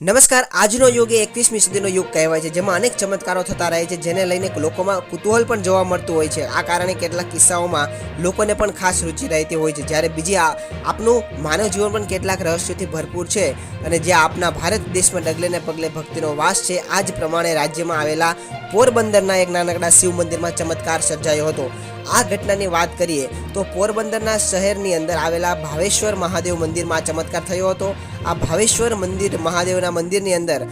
નમસ્કાર, આજનો યુગ એ એકવીસમી સદીનો યુગ કહેવાય છે, જેમાં અનેક ચમત્કારો થતા રહે છે, જેને લઈને લોકોમાં કુતૂહલ પણ જોવા મળતું હોય છે. આ કારણે કેટલાક કિસ્સાઓમાં લોકોને પણ ખાસ રુચિ રહેતી હોય છે. જ્યારે બીજી આપનું માનવ જીવન પણ કેટલાક રહસ્યોથી ભરપૂર છે અને જે આપના ભારત દેશમાં ડગલે ને પગલે ભક્તિનો વાસ છે આ જ પ્રમાણે રાજ્યમાં આવેલા પોરબંદરના એક નાનકડા શિવ મંદિરમાં ચમત્કાર સર્જાયો હતો. આ ઘટનાની વાત કરીએ તો પોરબંદરના શહેરની અંદર આવેલા ભાવેશ્વર મહાદેવ મંદિરમાં ચમત્કાર થયો હતો. આ ભાવેશ્વર મંદિર મહાદેવના મંદિરની અંદર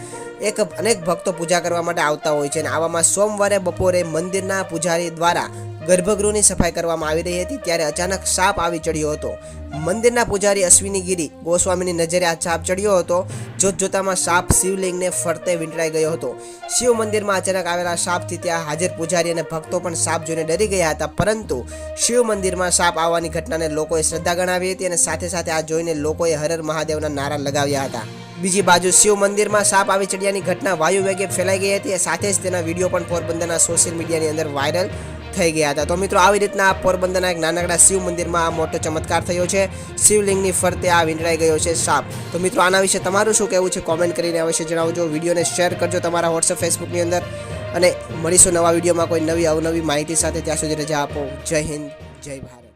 એક અનેક ભક્તો પૂજા કરવા માટે આવતા હોય છે અને આવામાં સોમવારે બપોરે મંદિરના પૂજારી દ્વારા ગર્ભગૃહની સફાઈ કરવામાં આવી રહી હતી. ત્યારે અચાનક સાપ આવી ચડ્યો હતો. મંદિરના પૂજારી અશ્વિની ગીરી ગોસ્વામીની નજરે આ સાપ ચડ્યો હતો. જોત જોતામાં સાપ શિવલિંગને ફરતે વીંટળાઈ ગયો હતો. શિવ મંદિરમાં અચાનક આવેલા સાપથી ત્યાં હાજર પૂજારી અને ભક્તો પણ સાપ જોઈને ડરી ગયા હતા, પરંતુ શિવ મંદિરમાં સાપ આવવાની ઘટનાને લોકોએ શ્રદ્ધા ગણાવી હતી અને સાથે સાથે આ જોઈને લોકોએ હરર મહાદેવના નારા લગાવ્યા હતા. બીજી બાજુ શિવ મંદિરમાં સાપ આવી ચડ્યાની ઘટના વાયુ વેગે ફેલાઈ ગઈ હતી સાથે જ તેના વીડિયો પણ પોરબંદરના સોશિયલ મીડિયાની અંદર વાયરલ થઈ ગયા હતા. તો મિત્રો, આવી રીતના પોરબંદરના એક નાનકડા શિવ મંદિરમાં આ મોટો ચમત્કાર થયો છે. શિવલિંગની ફરતે આ વીંટળાઈ ગયો છે સાપ. તો મિત્રો, આના વિશે તમારું શું કહેવું છે? કોમેન્ટ કરીને અવશ્ય જણાવજો. વિડીયોને શેર કરજો તમારા વોટ્સઅપ ફેસબુકની અંદર. અને મળીશું નવા વિડીયોમાં કોઈ નવી, અવનવી માહિતી સાથે. ત્યાં સુધી રજા આપો. જય હિન્દ, જય ભારત.